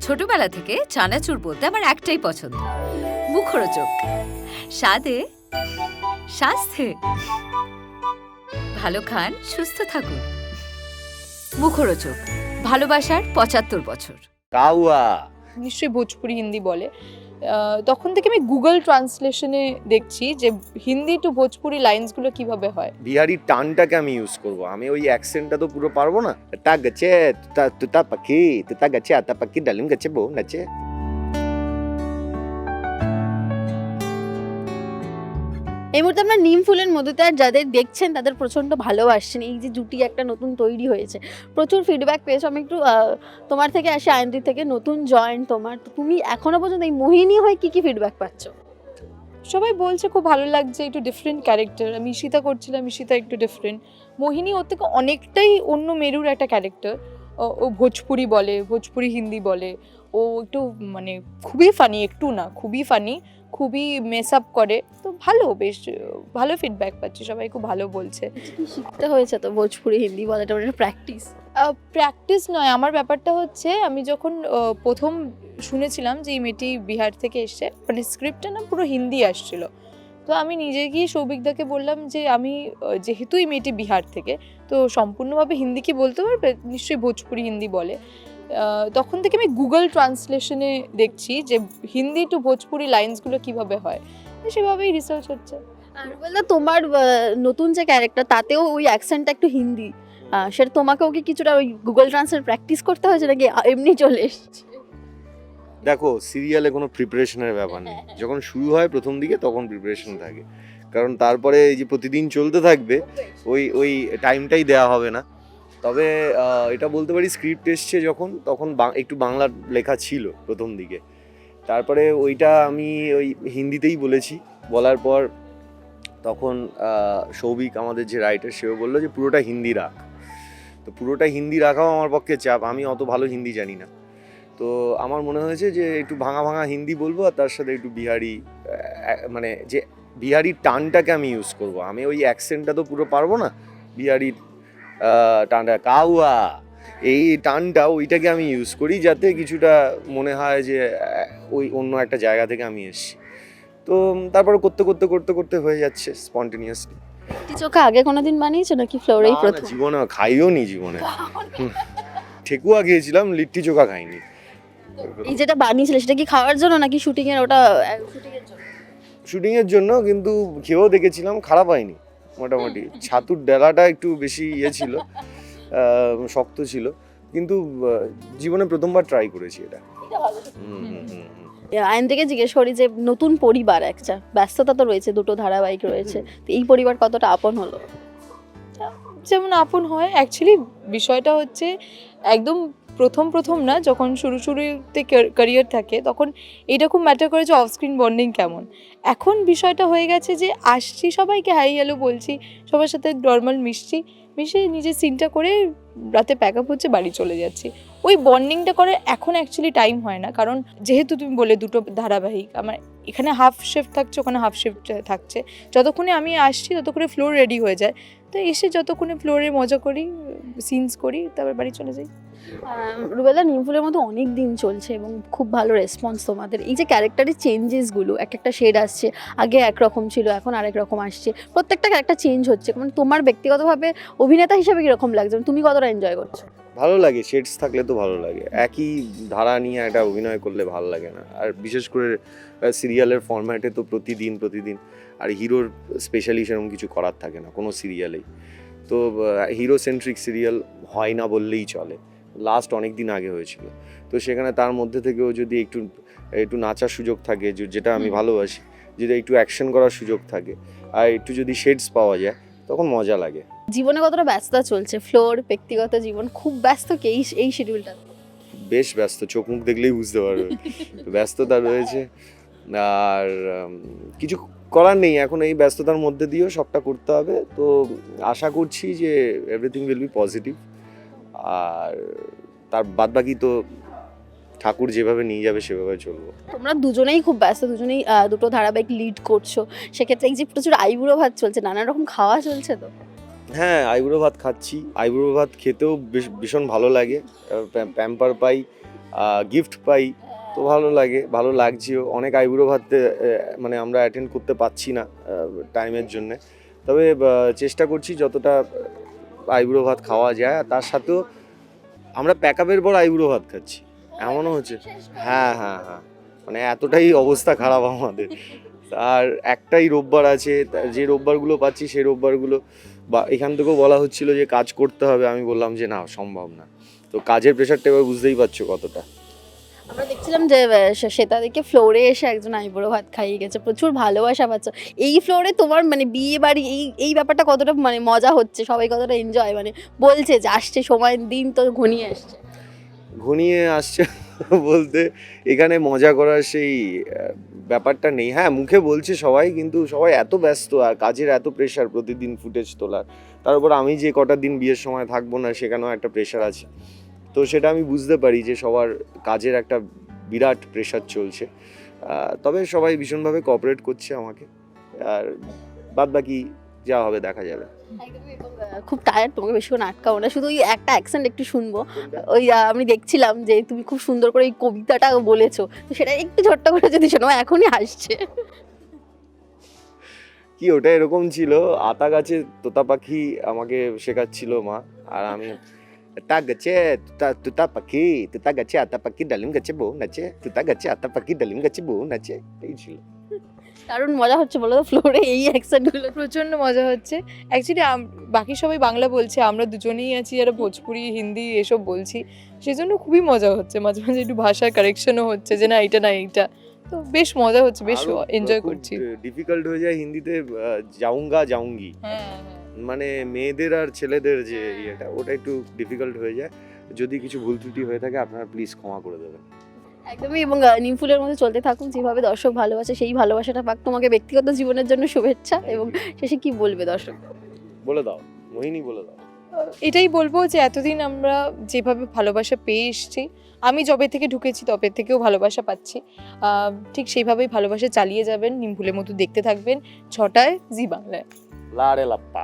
ছোটবেলা থেকে চানাচুর বলতে আমার একটাই পছন্দ। মুখরোচক। স্বাদে স্বাস্থ্যে। ভালো খান সুস্থ থাকুন। মুখরোচক। ভালোবাসার পঁচাত্তর বছর। কাউয়া। নিশ্চয়ই ভোজপুরি হিন্দি বলে। তখন থেকে আমি গুগল ট্রান্সলেশনে দেখছি যে হিন্দি টু ভোজপুরি লাইন্সগুলো কীভাবে হয়। বিহারি টানটাকে আমি ইউজ করব। আমি ওই অ্যাকসেন্টটা তো পুরো পারব না। তা গেছে তুতা তুতা পাখি তুতা গেছে, আতা পাখি, ডালিম গেছে, বউ নাচে এই মুহূর্তে আমরা নিম ফুলের মধুতে আর যাদের দেখছেন তাদের প্রচণ্ড ভালোবাসছেন। এই যে জুটি একটা নতুন তৈরি হয়েছে। প্রচুর ফিডব্যাক পেয়েছ। আমি একটু তোমার থেকে আসি আয়ন্তি থেকে। নতুন জয়েন তোমার। তুমি এখনও পর্যন্ত এই মোহিনী হয়ে কি কি ফিডব্যাক পাচ্ছ? সবাই বলছে খুব ভালো লাগছে, একটু ডিফারেন্ট ক্যারেক্টার আমি ঈশিতা করছিলাম, ঈশিতা একটু ডিফারেন্ট মোহিনী ওর থেকে অনেকটাই অন্য মেরুর একটা ক্যারেক্টার ও ভোজপুরি বলে, ভোজপুরি হিন্দি বলে। ও একটু মানে খুবই ফানি একটু না, খুবই ফানি খুবই মেস আপ করে। তো ভালো বেশ ভালো ফিডব্যাক পাচ্ছি সবাই খুব ভালো বলছে। শিখতে হয়েছে তো ভোজপুরি হিন্দি বলাটা? মানে প্র্যাকটিস প্র্যাকটিস নয় আমার ব্যাপারটা হচ্ছে আমি যখন প্রথম শুনেছিলাম যে এই মেয়েটি বিহার থেকে এসছে মানে স্ক্রিপ্টটা না পুরো হিন্দি আসছিল। তো আমি নিজে গিয়ে সৌভিকদাকে বললাম যে আমি যেহেতু এই মেয়েটি বিহার থেকে তো সম্পূর্ণভাবে হিন্দি কি বলতে পারবে? নিশ্চয়ই ভোজপুরি হিন্দি বলে। তখন থেকে আমি গুগল ট্রান্সলেশনে দেখছি যে হিন্দি টু ভোজপুরি লাইন্সগুলো কীভাবে হয়। সেভাবেই রিসার্চ হচ্ছে। আর বলতে তোমার নতুন যে ক্যারেক্টার তাতেও ওই অ্যাকসেন্টটা একটু হিন্দি। সেটা তোমাকেও কি কিছুটা ওই গুগল ট্রান্সলেট প্র্যাকটিস করতে হয়েছে নাকি এমনি চলে এসেছে? দেখো সিরিয়ালে কোনো প্রিপারেশনের ব্যাপার নেই। যখন শুরু হয় প্রথম দিকে তখন প্রিপারেশন থাকে। কারণ তারপরে এই যে প্রতিদিন চলতে থাকবে ওই ওই টাইমটাই দেওয়া হবে না। তবে এটা বলতে পারি স্ক্রিপ্ট এসছে যখন তখন একটু বাংলা লেখা ছিল প্রথম দিকে। তারপরে ওইটা আমি ওই হিন্দিতেই বলেছি। বলার পর তখন সৌভিক আমাদের যে রাইটার সেও বলল যে পুরোটা হিন্দি রাখ। তো পুরোটা হিন্দি রাখাও আমার পক্ষে চাপ। আমি অত ভালো হিন্দি জানি না। তো আমার মনে হয়েছে যে একটু ভাঙা ভাঙা হিন্দি বলব আর তার সাথে একটু বিহারি মানে যে বিহারি টানটাকে আমি ইউজ করব। আমি ওই অ্যাকসেন্টটা তো পুরো পারব না বিহারি আহ, টানটা কাউয়া। এই টানটা ওইটাকে আমি ইউজ করি যাতে কিছুটা মনে হয় যে ওই অন্য একটা জায়গা থেকে আমি এসেছি। তো তারপরে করতে করতে করতে করতে হয়ে যাচ্ছে স্পন্টেনিয়াসলি চোখা আগে কোনোদিন বানিয়েছো নাকি ফ্লোরেই প্রথম? জীবনে খাইও নি জীবনে। ঠেকুয়া খেয়েছিলাম লিট্টি চোখা খাইনি। এই যেটা বানিয়েছিলে সেটা কি খাওয়ার জন্য নাকি শুটিং এর ওটা শুটিং এর জন্য? শুটিং এর জন্য কিন্তু খেয়েও দেখেছিলাম খারাপ হয়নি। মোটামুটি। ছাতুর ডেলাটা একটু বেশি ইয়ে ছিল শক্ত ছিল। কিন্তু জীবনে প্রথমবার ট্রাই করেছি এটা। হুম, হুম, হুম, হুম। আইন থেকে জিজ্ঞেস করি যে নতুন পরিবার একটা ব্যস্ততা তো রয়েছে দুটো ধারাবাহিক রয়েছে তো এই পরিবার কতটা আপন হলো? যেমন আপন হয় অ্যাকচুয়ালি বিষয়টা হচ্ছে একদম প্রথম প্রথম না, যখন শুরু শুরুতে ক্যারিয়ার থাকে, তখন এটা খুব ম্যাটার করে যে অফস্ক্রিন বন্ডিং কেমন। এখন বিষয়টা হয়ে গেছে যে আসছি সবাইকে হাই হ্যালো বলছি, সবার সাথে নর্মাল মিশছি, মিশে নিজের সিনটা করে রাতে প্যাক আপ হচ্ছে, বাড়ি চলে যাচ্ছি। ওই বন্ডিংটা করার এখন অ্যাকচুয়ালি টাইম হয় না, কারণ যেহেতু তুমি বলে দুটো ধারাবাহিক, আমার এখানে হাফ শিফট থাকছে, ওখানে হাফ শিফট থাকছে। যতক্ষণে আমি আসছি, ততক্ষণে ফ্লোর রেডি হয়ে যায়। তো এসে যতক্ষণে ফ্লোরে মজা করি সিনস করি, তারপর বাড়ি চলে যাই। রুবেলা, নিমফুলের মতো অনেক দিন চলছে এবং খুব ভালো রেসপন্স তোমাদের। এই যে ক্যারেক্টারের চেঞ্জেসগুলো এক একটা শেড আসছে, আগে একরকম ছিল, এখন আরেক রকম আসছে। প্রত্যেকটা ক্যারেক্টার চেঞ্জ হচ্ছে। মানে তোমার ব্যক্তিগতভাবে অভিনেতা হিসেবে কীরকম লাগছে? তুমি কতটা এনজয় করছ? ভালো লাগে শেডস থাকলে তো ভালো লাগে। একই ধারা নিয়ে একটা অভিনয় করলে ভালো লাগে না। আর বিশেষ করে সিরিয়ালের ফরম্যাটে তো প্রতিদিন প্রতিদিন আর হিরোর স্পেশালি সেরকম কিছু করার থাকে না কোনো সিরিয়ালেই তো হিরো সেন্ট্রিক সিরিয়াল হয় না বললেই চলে। লাস্ট অনেক দিন আগে হয়েছিল। তো সেখানে তার মধ্যে থেকেও যদি একটু একটু নাচার সুযোগ থাকে যেটা আমি ভালোবাসি যদি একটু অ্যাকশন করার সুযোগ থাকে আর একটু যদি শেডস পাওয়া যায় তখন মজা লাগে। জীবনে কতটা ব্যস্ততা চলছে? ফ্লোর ব্যক্তিগত জীবন খুব ব্যস্ত কি এই এই শিডিউলটা বেশ ব্যস্ত চোখ মুখ দেখলেই বুঝতে পারবে। ব্যস্ততা রয়েছে। আর উম, কিছু করার নেই এখন এই ব্যস্ততার মধ্যে দিয়েও সবটা করতে হবে। তো আশা করছি যে এভরিথিং উইল বি পজিটিভ আর তার বাদ বাকি তো ঠাকুর যেভাবে নিয়ে যাবে সেভাবে চলবো। তোমরা দুজনেই খুব ব্যস্ত দুজনেই দুটো ধারাবাহিক লিড করছ। সেক্ষেত্রে এই যে প্রচুর আইবুড়ো ভাত চলছে নানা রকম খাওয়া চলছে তো? হ্যাঁ আইবুড়ো ভাত খাচ্ছি। আইবুড়ো ভাত খেতেও ভীষণ ভালো লাগে। প্যাম্পার পাই গিফট পাই তো ভালো লাগে ভালো লাগছেও। অনেক আইবুড়ো ভাতে মানে আমরা অ্যাটেন্ড করতে পারছি না টাইমের জন্যে। তবে চেষ্টা করছি যতটা আইবুড়ো ভাত খাওয়া যায়। আর তার সাথেও আমরা প্যাক আপের পর আইবুড়ো ভাত খাচ্ছি। এমনও হচ্ছে। হ্যাঁ হ্যাঁ হ্যাঁ। মানে এতটাই অবস্থা খারাপ আমাদের। আর একটাই রোববার আছে যে রোববারগুলো পাচ্ছি সেই রোববারগুলো বা এখান থেকেও বলা হচ্ছিল যে কাজ করতে হবে। আমি বললাম যে না, সম্ভব না। তো কাজের প্রেশারটা এবার বুঝতেই পারছ কতটা। আমরা দেখছিলাম যে সেটা দেখে ফ্লোরে এসে একজন আইবুড়ো ভাত খাইয়ে গেছে। প্রচুর ভালোবাসা পাচ্ছ। এই ফ্লোরে তোমার মানে বিয়ে বাড়ি, এই এই ব্যাপারটা কতটা মানে মজা হচ্ছে? সবাই কতটা এনজয় মানে বলছে যে, আসছে সময়, দিন তো ঘনিয়ে আসছে। ঘনিয়ে আসছে বলতে, এখানে মজা করার সেই ব্যাপারটা নেই। হ্যাঁ মুখে বলছে সবাই, কিন্তু সবাই এত ব্যস্ত আর কাজের এত প্রেশার প্রতিদিন ফুটেজ তোলার। তার উপর আমি যে কটা দিন বিয়ের সময় থাকব না, সেখানেও একটা প্রেশার আছে। তো সেটা আমি বুঝতে পারি যে সবার কাজের একটা বিরাট প্রেশার চলছে। তবে সবাই ভীষণভাবে কোঅপারেট করছে আমাকে। আর বাদ বাকি যা হবে দেখা যাবে। খুব টায়ার্ড তোমাকে বেশিক্ষণ আটকাবো না। শুধু ওই একটা অ্যাকসেন্ট একটু শুনব। ওই আমি দেখছিলাম যে তুমি খুব সুন্দর করে ওই কবিতাটা বলেছ। তো সেটা একটু ছোট্ট করে যদি শোনো, এখনই আসছে। কি, ওটা এরকম ছিল? আতা গাছে তোতা পাখি আমাকে শেখাচ্ছিল মা। আর আমি, তা গাছে, তুতা তুতা পাখি, তুতা গাছে, আতা পাখি ডালিম গাছে, বউ নাচে তুতা গাছে, আতা পাখি ডালিম গাছে, বউ নাচে এই ছিল। কারণ মজা হচ্ছে বলো তো ফ্লোরে এই অ্যাকসেন্টগুলো প্রচণ্ড মজা হচ্ছে। অ্যাকচুয়ালি বাকি সবাই বাংলা বলছে আমরা দুজনেই আছি যারা ভোজপুরি হিন্দি এসব বলছি। সেই জন্য খুবই মজা হচ্ছে মাঝে মাঝে একটু ভাষার কারেকশনও হচ্ছে যে না এটা না এইটা। তো বেশ মজা হচ্ছে বেশ এনজয় করছি। ডিফিকাল্ট হয়ে যায় হিন্দিতে যাউঙ্গা যাউঙ্গি হ্যাঁ মানে মেয়েদের আর ছেলেদের যে ইয়েটা ওটা একটু ডিফিকাল্ট হয়ে যায়। যদি কিছু ভুল ত্রুটি হয়ে থাকে আপনারা প্লিজ ক্ষমা করে দেবেন। একদমই এবং আহ, নিমফুলের মধ্যে চলতে থাকুন যেভাবে দর্শক ভালোবাসে সেই ভালোবাসাটা পাক তোমাকে ব্যক্তিগত জীবনের জন্য শুভেচ্ছা এবং শেষে কি বলবে দর্শক? বলে দাও মোহিনী বলে দাও। এটাই বলব যে এতদিন আমরা যেভাবে ভালোবাসা পেয়ে এসেছি আমি যবে থেকে ঢুকেছি তবে থেকেও ভালোবাসা পাচ্ছি। ঠিক সেইভাবেই ভালোবাসা চালিয়ে যাবেন নিমফুলের মতো দেখতে থাকবেন ছটায় জি বাংলায়। লারে লাপ্পা।